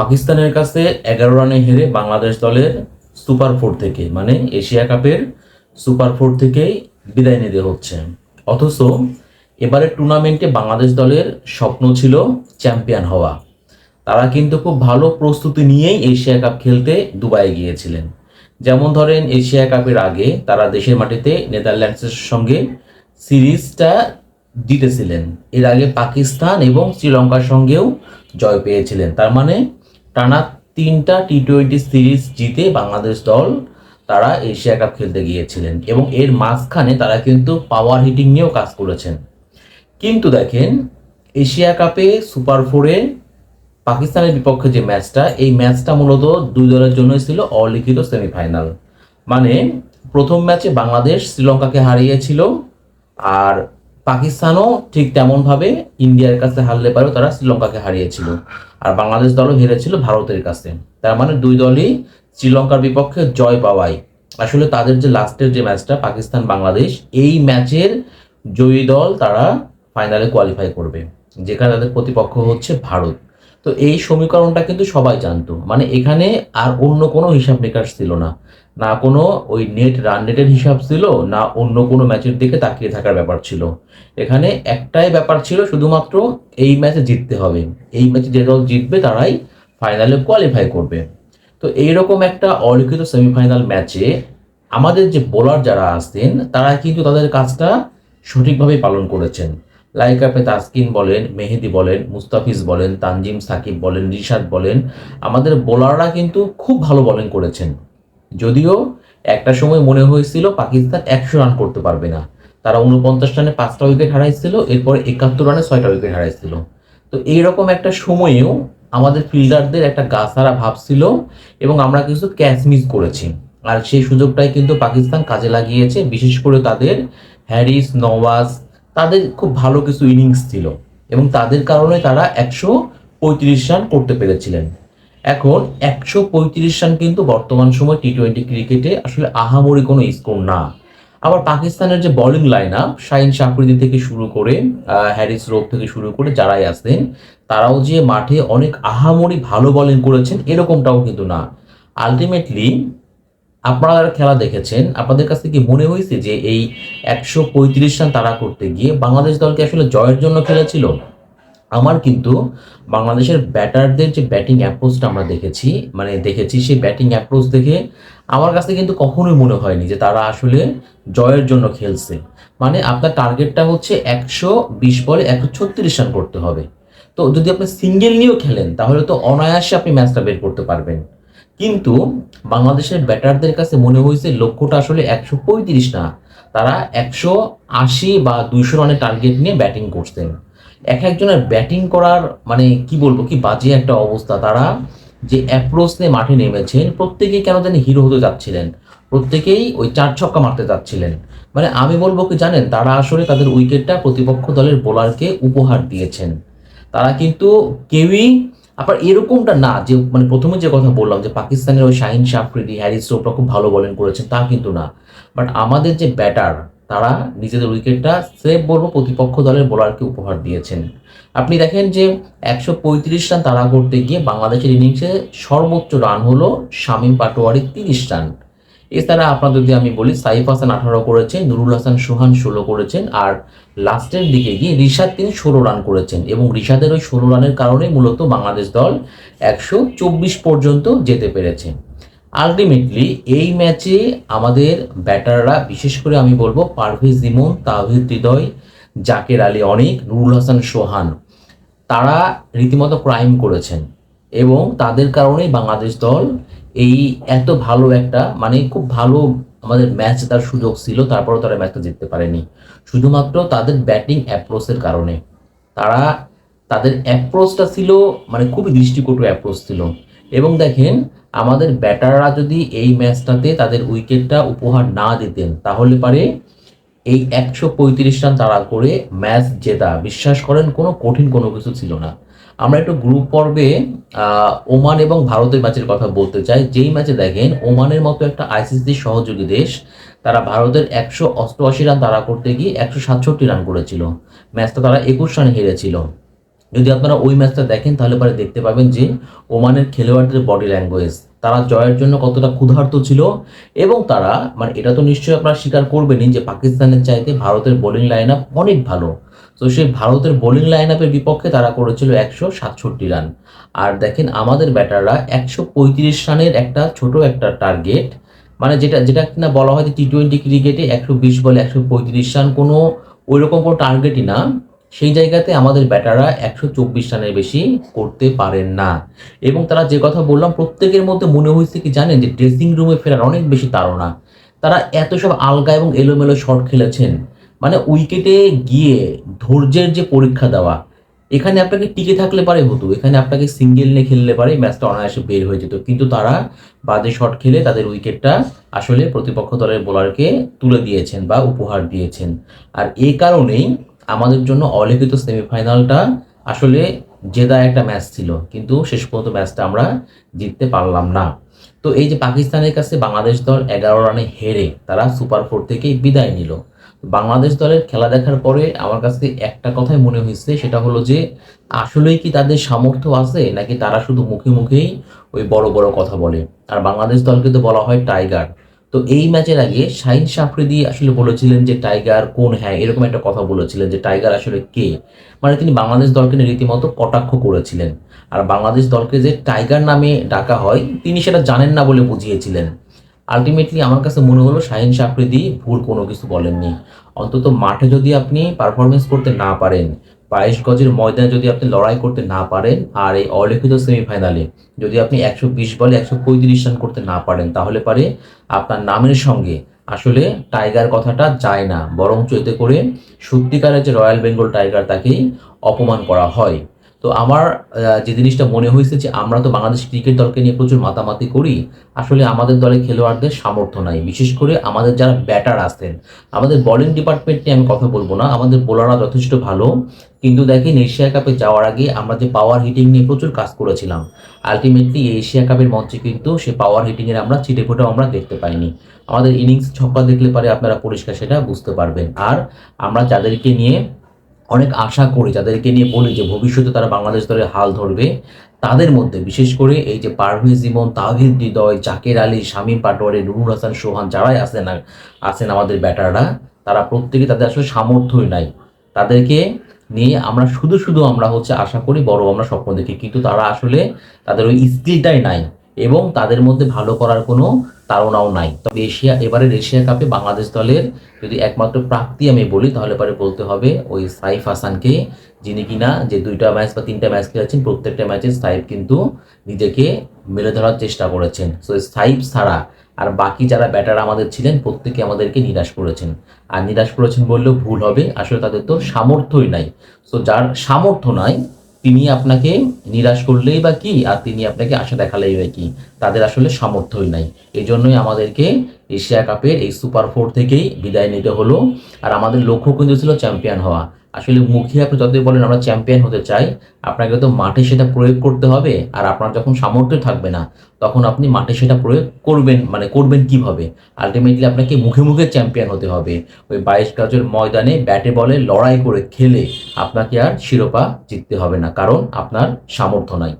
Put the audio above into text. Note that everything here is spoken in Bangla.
পাকিস্তানের কাছে এগারো রানে হেরে বাংলাদেশ দলের সুপার ফোর থেকে মানে এশিয়া কাপের সুপার ফোর থেকেই বিদায় নিতে হচ্ছে। অথচ এবারের টুর্নামেন্টে বাংলাদেশ দলের স্বপ্ন ছিল চ্যাম্পিয়ন হওয়া। তারা কিন্তু খুব ভালো প্রস্তুতি নিয়েই এশিয়া কাপ খেলতে দুবাই গিয়েছিলেন। যেমন ধরেন, এশিয়া কাপের আগে তারা দেশের মাটিতে নেদারল্যান্ডসের সঙ্গে সিরিজটা জিতেছিলেন। এর আগে পাকিস্তান এবং শ্রীলঙ্কার সঙ্গেও জয় পেয়েছিলেন। তার মানে টানা তিনটা টি টোয়েন্টি সিরিজ জিতে বাংলাদেশ দল, তারা এশিয়া কাপ খেলতে গিয়েছিলেন এবং এর মাঝখানে তারা কিন্তু পাওয়ার হিটিং নিয়েও কাজ করেছেন। কিন্তু দেখেন, এশিয়া কাপে সুপার ফোরে পাকিস্তানের বিপক্ষে যে ম্যাচটা, এই ম্যাচটা মূলত দুই দলের জন্যই ছিল অলিখিত সেমিফাইনাল মানে প্রথম ম্যাচে বাংলাদেশ শ্রীলঙ্কাকে হারিয়েছিল, আর পাকিস্তানও ঠিক তেমনভাবে ইন্ডিয়ার কাছে হারলে পারেও তারা শ্রীলঙ্কাকে হারিয়েছিল। আর বাংলাদেশ দলও হেরেছিল ভারতের কাছে। তার মানে দুই দলই শ্রীলঙ্কার বিপক্ষে জয় পাওয়ায়। আসলে তাদের যে লাস্টের যে ম্যাচটা পাকিস্তান বাংলাদেশ এই ম্যাচের জয়ী দল তারা ফাইনালে কোয়ালিফাই করবে, যেখানে তাদের প্রতিপক্ষ হচ্ছে ভারত। তো এই সমীকরণটা কিন্তু সবাই জানতো। মানে এখানে আর অন্য কোনো হিসাব নিকাশ ছিল না। না কোনো ওই নেট রান রেটের হিসাব ছিল, না অন্য কোনো ম্যাচের দিকে তাকিয়ে থাকার ব্যাপার ছিল। এখানে একটাই ব্যাপার ছিল শুধুমাত্র এই ম্যাচে জিততে হবে। এই ম্যাচে যে দল জিতবে তারাই ফাইনালে কোয়ালিফাই করবে। তো এইরকম একটা অলিখিত সেমিফাইনাল ম্যাচে আমাদের যে বোলার যারা আসতেন, তারা কিন্তু তাদের কাজটা সঠিকভাবে পালন করেছেন। লাইক আপনি তাসকিন বলেন, মেহেদি বলেন, মুস্তাফিজ বলেন, তানজিম সাকিব বলেন, রিশাদ বলেন, আমাদের বোলাররা কিন্তু খুব ভালো বোলিং করেছেন। যদিও একটা সময় মনে হয়েছিল পাকিস্তান একশো রান করতে পারবে না। তারা উনপঞ্চাশ রানে পাঁচটা উইকেট হারাইছিল, এরপর একাত্তর রানে ছয়টা উইকেট হারাইছিল। তো এইরকম একটা সময়েও আমাদের ফিল্ডারদের একটা গাছারা ভাব ছিল এবং আমরা কিছু ক্যাচ মিস করেছি। আর সেই সুযোগটাই কিন্তু পাকিস্তান কাজে লাগিয়েছে, বিশেষ করে তাদের হ্যারিস, নওয়াজ তাদের খুব ভালো কিছু ইনিংস ছিল এবং তাদের কারণে তারা একশো পঁয়ত্রিশ রান করতে পেরেছিলেন। এখন একশো পঁয়ত্রিশ রান কিন্তু বর্তমান সময় টি টোয়েন্টি ক্রিকেটে আসলে আহামরি কোনো স্কোর না। আবার পাকিস্তানের যে bowling line up Shaheen Shah Afridi থেকে শুরু করে হ্যারিস রোপ থেকে শুরু করে যারাই আসেন তারাও যে মাঠে অনেক আহামরি ভালো বোলিং করেছেন এরকমটাও কিন্তু না। আলটিমেটলি আপনারা খেলা দেখেছেন, আপনাদের কাছে কি মনে হয়েছে যে এই একশো পঁয়ত্রিশ রান তারা করতে গিয়ে বাংলাদেশ দলকে আসলে জয়ের জন্য খেলেছিল আমার কিন্তু বাংলাদেশের ব্যাটারদের যে ব্যাটিং অ্যাপ্রোচটা আমরা দেখেছি মানে দেখেছি সেই ব্যাটিং অ্যাপ্রোচ দেখে আমার কাছে কিন্তু কখনোই মনে হয়নি যে তারা আসলে জয়ের জন্য খেলছে। মানে আপনার টার্গেটটা হচ্ছে একশো বিশ বলে একশো ছত্রিশ রান করতে হবে। তো যদি আপনি সিঙ্গেল নিয়েও খেলেন, তাহলে তো অনায়াসে আপনি ম্যাচটা বের করতে পারবেন। কিন্তু বাংলাদেশের ব্যাটারদের কাছে মনে হয়েছে লক্ষ্যটা আসলে একশো পঁয়ত্রিশ না। তারা একশো আশি বা দুইশো রানের টার্গেট নিয়ে ব্যাটিং করছেন এক একজনের ব্যাটিং করার মানে কি বলব, কি বাজে একটা অবস্থা। তারা যে অ্যাপ্রোচ নিয়ে মাঠে নেমেছেন প্রত্যেকেই কেন জানি হিরো হতে যাচ্ছিলেন। প্রত্যেকেই ওই চার ছক্কা মারতে যাচ্ছিলেন। মানে আমি বলব কি জানেন, তারা আসলে তাদের উইকেটটা প্রতিপক্ষ দলের বোলারকে উপহার দিয়েছেন। তারা কিন্তু কেউই আবার এরকমটা না, যে মানে প্রথমে যে কথা বললাম যে পাকিস্তানের ওই শাহিন শাফরিদি হ্যারিস রোপরা খুব ভালো বলেন করেছেন, তা কিন্তু না। বাট আমাদের যে ব্যাটার তারা নিজেদের উইকেটটা সেভ বলব প্রতিপক্ষ দলের বোলারকে উপহার দিয়েছেন। আপনি দেখেন যে একশো পঁয়ত্রিশ রান তারা করতে গিয়ে বাংলাদেশের ইনিংসে সর্বোচ্চ রান হলো শামীম পাটোয়ারি তিরিশ রান। এছাড়া আপনার যদি আমি বলি, সাইফ হাসান আঠারো করেছেন, নুরুল হাসান সোহান ষোলো করেছেন, আর লাস্টের দিকে গিয়ে রিশাদ তিনি ষোলো রান করেছেন। এবং রিশাদের ওই ষোলো রানের কারণে মূলত বাংলাদেশ দল একশো চব্বিশ পর্যন্ত যেতে পেরেছে। আলটিমেটলি এই ম্যাচে আমাদের ব্যাটাররা, বিশেষ করে আমি বলব পারভেজ ইমন তাহিদ হৃদয়, জাকের আলী অনেক, নুরুল হাসান সোহান, তারা রীতিমতো ক্রাইম করেছেন। এবং তাদের কারণেই বাংলাদেশ দল এই এত ভালো একটা মানে খুব ভালো আমাদের ম্যাচ তার সুযোগ ছিল, তারপরও তারা ম্যাচটা জিততে পারেনি। শুধুমাত্র তাদের ব্যাটিং অ্যাপ্রোচের কারণে। তারা, তাদের অ্যাপ্রোচটা ছিল মানে খুবই দৃষ্টিকটু অ্যাপ্রোচ ছিল। এবং দেখেন, আমাদের ব্যাটাররা যদি এই ম্যাচটাতে তাদের উইকেটটা উপহার না দিতেন, তাহলে পারে এই একশো পঁয়ত্রিশ রান তারা করে ম্যাচ জেতা। বিশ্বাস করেন, কোনো কঠিন কোনো কিছু ছিল না। আমরা একটু গ্রুপ পর্বে ওমান এবং ভারতের ম্যাচের কথা বলতে চাই। যেই ম্যাচে দেখেন, ওমানের মতো একটা আইসিসি সহযোগী দেশ, তারা ভারতের একশো অষ্টআশি রান তারা করতে গিয়ে একশো সাতষট্টি রান করেছিল। ম্যাচটা তারা একুশ রানে হেরেছিল। যদি আপনারা ওই ম্যাচটা দেখেন, তাহলে পরে দেখতে পাবেন যে ওমানের খেলোয়াড়দের বডি ল্যাঙ্গুয়েজ তারা জয়ের জন্য কতটা ক্ষুধার্ত ছিল এবং তারা মানে এটা তো নিশ্চয়ই আপনারা স্বীকার করবেনই যে পাকিস্তানের চাইতে ভারতের বোলিং লাইন আপ অনেক ভালো। তো সেই ভারতের বোলিং লাইন আপের বিপক্ষে তারা করেছিল একশো সাতষট্টি রান আর দেখেন আমাদের ব্যাটাররা একশো পঁয়ত্রিশ রানের একটা ছোট একটা টার্গেট মানে যেটা যেটা কিনা বলা হয় টি টোয়েন্টি ক্রিকেটে একশো বিশ বলে একশো পঁয়ত্রিশ রান কোনো ওই রকম কোনো টার্গেটই না। সেই জায়গাতে আমাদের ব্যাটাররা একশো চব্বিশ রানের বেশি করতে পারেন না। এবং তারা যে কথা বললাম, প্রত্যেকের মধ্যে মনে হয়েছে কি জানেন যে ড্রেসিং রুমে ফেরার অনেক বেশি তাড়না। তারা এত সব আলগা এবং এলোমেলো শট খেলেছেন। মানে উইকেটে গিয়ে ধৈর্যের যে পরীক্ষা দেওয়া, এখানে আপনাকে টিকে থাকলে পারে হতো, এখানে আপনাকে সিঙ্গেল নিয়ে খেললে পারে, ম্যাচটা অনায়াসে বের হয়ে যেত। কিন্তু তারা বাজে শট খেলে তাদের উইকেটটা আসলে প্রতিপক্ষ দলের বোলারকে তুলে দিয়েছেন বা উপহার দিয়েছেন। আর এই কারণেই আমাদের জন্য অলিখিত সেমিফাইনালটা আসলে জেদা একটা ম্যাচ ছিল, কিন্তু শেষ পর্যন্ত ম্যাচটা আমরা জিততে পারলাম না। তো এই যে পাকিস্তানের কাছে বাংলাদেশ দল এগারো রানে হেরে তারা সুপার ফোর থেকেই বিদায় নিল। বাংলাদেশ দলের খেলা দেখার পরে আমার কাছে একটা কথাই মনে হয়েছে, সেটা হলো যে আসলেই কি তাদের সামর্থ্য আছে, নাকি তারা শুধু মুখে মুখেই ওই বড় বড় কথা বলে? আর বাংলাদেশ দলকে তো বলা হয় টাইগার। তো এই ম্যাচের আগে শাহিন সাফরিদি আসলে বলেছিলেন যে টাইগার কোন হ্যাঁ এরকম একটা কথা বলেছিলেন যে টাইগার আসলে কে? মানে তিনি বাংলাদেশ দলকে রীতিমতো কটাক্ষ করেছিলেন। আর বাংলাদেশ দলকে যে টাইগার নামে ডাকা হয়, তিনি সেটা জানেন না বলে বুঝিয়েছিলেন। আলটিমেটলি আমার কাছে মনে হলো শাহিন সাফরিদি ভুল কোনো কিছু বলেননি। অন্তত মাঠে যদি আপনি পারফরমেন্স করতে না পারেন, বাইশ গজের ময়দানে যদি আপনি লড়াই করতে না পারেন, আর এই অলিখিত সেমিফাইনালে যদি আপনি একশো বিশ বলে একশো পঁয়ত্রিশ রান করতে না পারেন, তাহলে পারে আপনার নামের সঙ্গে আসলে টাইগার কথাটা যায় না। বরঞ্চ এতে করে সত্যিকারের যে রয়্যাল বেঙ্গল টাইগার তাকেই অপমান করা হয়। তো আমার যে জিনিসটা মনে হয়েছে যে আমরা তো বাংলাদেশ ক্রিকেট দলকে নিয়ে প্রচুর মাতামাতি করি, আসলে আমাদের দলে খেলোয়াড়দের সামর্থ্য নাই। বিশেষ করে আমাদের যারা ব্যাটার আছেন, আমাদের বোলিং ডিপার্টমেন্ট নিয়ে আমি কথা বলব না, আমাদের বোলাররা যথেষ্ট ভালো। কিন্তু দেখেন এশিয়া কাপে যাওয়ার আগে আমরা যে পাওয়ার হিটিং নিয়ে প্রচুর কাজ করেছিলাম আলটিমেটলি এশিয়া কাপের মঞ্চে কিন্তু সে পাওয়ার হিটিংয়ের আমরা ছিটে ফোটাও আমরা দেখতে পাইনি। আমাদের ইনিংস ছক্কা দেখলে পারে আপনারা পরিষ্কার সেটা বুঝতে পারবেন। আর আমরা যাদেরকে নিয়ে অনেক আশা করি যাদেরকে নিয়ে বলি যে ভবিষ্যতে তারা বাংলাদেশ দলের হাল ধরবে, তাদের মধ্যে বিশেষ করে এই যে পারভেজ ইমন তাহিদ হৃদয়, জাকের আলী, শামীম পাটোয়ারি, নুরুল হাসান, সোহান যারাই আর আছেন আমাদের ব্যাটাররা, তারা প্রত্যেকে তাদের আসলে সামর্থ্যই নাই। তাদেরকে নিয়ে আমরা শুধু শুধু আমরা হচ্ছে আশা করি, বড় আমরা স্বপ্ন দেখি, কিন্তু তারা আসলে তাদের ওই স্কিলটাই নাই। এবং তাদের মধ্যে ভালো করার কোনো তাড়নাও নাই। তবে এশিয়া এবারের এশিয়া কাপে বাংলাদেশ দলের যদি একমাত্র প্রাপ্তি আমি বলি, তাহলে পরে বলতে হবে ওই সাইফ হাসানকে, যিনি কিনা যে দুইটা ম্যাচ বা তিনটা ম্যাচ খেলেছেন, প্রত্যেকটা ম্যাচে সাইফ কিন্তু নিজেকে মেলে ধরার চেষ্টা করেছেন। সো সাইফ ছাড়া আর বাকি যারা ব্যাটার আমাদের ছিলেন, প্রত্যেকে আমাদেরকে নিরাশ করেছেন। আর নিরাশ করেছেন বললেও ভুল হবে, আসলে তাদের তো সামর্থ্যই নাই। সো যার সামর্থ্য নাই তিনি আপনাকে নিরাশ করলেই বা কি, আর তিনি আপনাকে আশা দেখালেই বা কি, তাদের আসলে সামর্থ্যই নাই। এই জন্যই আমাদেরকে এশিয়া কাপের এই সুপার ফোর থেকেই বিদায় নিতে হলো। আর আমাদের লক্ষ্য কিন্তু ছিল চ্যাম্পিয়ন হওয়া। আসলে মুখে আপনি যতই বলেন আমরা চ্যাম্পিয়ন হতে চাই, আপনাকে তো মাঠে সেটা প্রয়োগ করতে হবে আর আপনার যখন সামর্থ্য থাকবে না, তখন আপনি মাঠে সেটা প্রয়োগ করবেন মানে করবেন কীভাবে? আলটিমেটলি আপনাকে মুখে মুখে চ্যাম্পিয়ন হতে হবে। ওই বাইশ গাজের ময়দানে ব্যাটে বলে লড়াই করে খেলে আপনাকে আর শিরোপা জিততে হবে না, কারণ আপনার সামর্থ্য নাই।